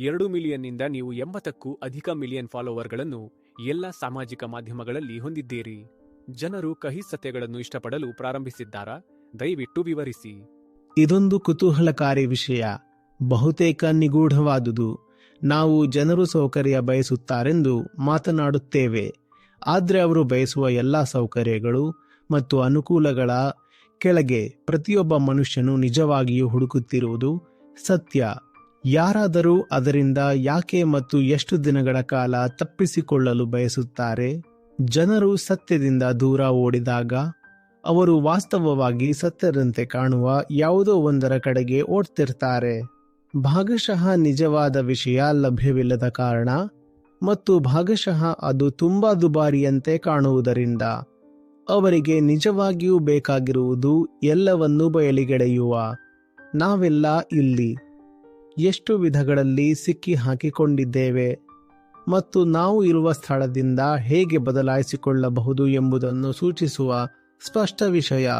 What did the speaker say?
ಎರಡು ಮಿಲಿಯನ್ನಿಂದ ನೀವು ಎಂಬತ್ತಕ್ಕೂ ಅಧಿಕ ಮಿಲಿಯನ್ ಫಾಲೋವರ್ಗಳನ್ನು ಎಲ್ಲ ಸಾಮಾಜಿಕ ಮಾಧ್ಯಮಗಳಲ್ಲಿ ಹೊಂದಿದ್ದೀರಿ. ಜನರು ಕಹಿ ಸತ್ಯಗಳನ್ನು ಇಷ್ಟಪಡಲು ಪ್ರಾರಂಭಿಸಿದ್ದಾರಾ? ದಯವಿಟ್ಟು ವಿವರಿಸಿ. ಇದೊಂದು ಕುತೂಹಲಕಾರಿ ವಿಷಯ. ಬಹುತೇಕ ನಿಗೂಢವಾದುದು. ನಾವು ಜನರು ಸೌಕರ್ಯ ಬಯಸುತ್ತಾರೆಂದು ಮಾತನಾಡುತ್ತೇವೆ. ಆದರೆ ಅವರು ಬಯಸುವ ಎಲ್ಲ ಸೌಕರ್ಯಗಳು ಮತ್ತು ಅನುಕೂಲಗಳ ಕೆಳಗೆ ಪ್ರತಿಯೊಬ್ಬ ಮನುಷ್ಯನು ನಿಜವಾಗಿಯೂ ಹುಡುಕುತ್ತಿರುವುದು ಸತ್ಯ. ಯಾರಾದರೂ ಅದರಿಂದ ಯಾಕೆ ಮತ್ತು ಎಷ್ಟು ದಿನಗಳ ಕಾಲ ತಪ್ಪಿಸಿಕೊಳ್ಳಲು ಬಯಸುತ್ತಾರೆ? ಜನರು ಸತ್ಯದಿಂದ ದೂರ ಓಡಿದಾಗ ಅವರು ವಾಸ್ತವವಾಗಿ ಸತ್ಯದಂತೆ ಕಾಣುವ ಯಾವುದೋ ಒಂದರ ಕಡೆಗೆ ಓಡ್ತಿರ್ತಾರೆ. ಭಾಗಶಃ ನಿಜವಾದ ವಿಷಯ ಲಭ್ಯವಿಲ್ಲದ ಕಾರಣ ಮತ್ತು ಭಾಗಶಃ ಅದು ತುಂಬಾ ದುಬಾರಿಯಂತೆ ಕಾಣುವುದರಿಂದ ಅವರಿಗೆ ನಿಜವಾಗಿಯೂ ಬೇಕಾಗಿರುವುದು ಎಲ್ಲವನ್ನೂ ಬಯಲಿಗೆಳೆಯುವ ನಾವೆಲ್ಲ ಇಲ್ಲಿ ಎಷ್ಟು ವಿಧಗಳಲ್ಲಿ ಸಿಕ್ಕಿ ಹಾಕಿಕೊಂಡಿದ್ದೇವೆ ಮತ್ತು ನಾವು ಇರುವ ಸ್ಥಳದಿಂದ ಹೇಗೆ ಬದಲಾಯಿಸಿಕೊಳ್ಳಬಹುದು ಎಂಬುದನ್ನು ಸೂಚಿಸುವ ಸ್ಪಷ್ಟ ವಿಷಯ.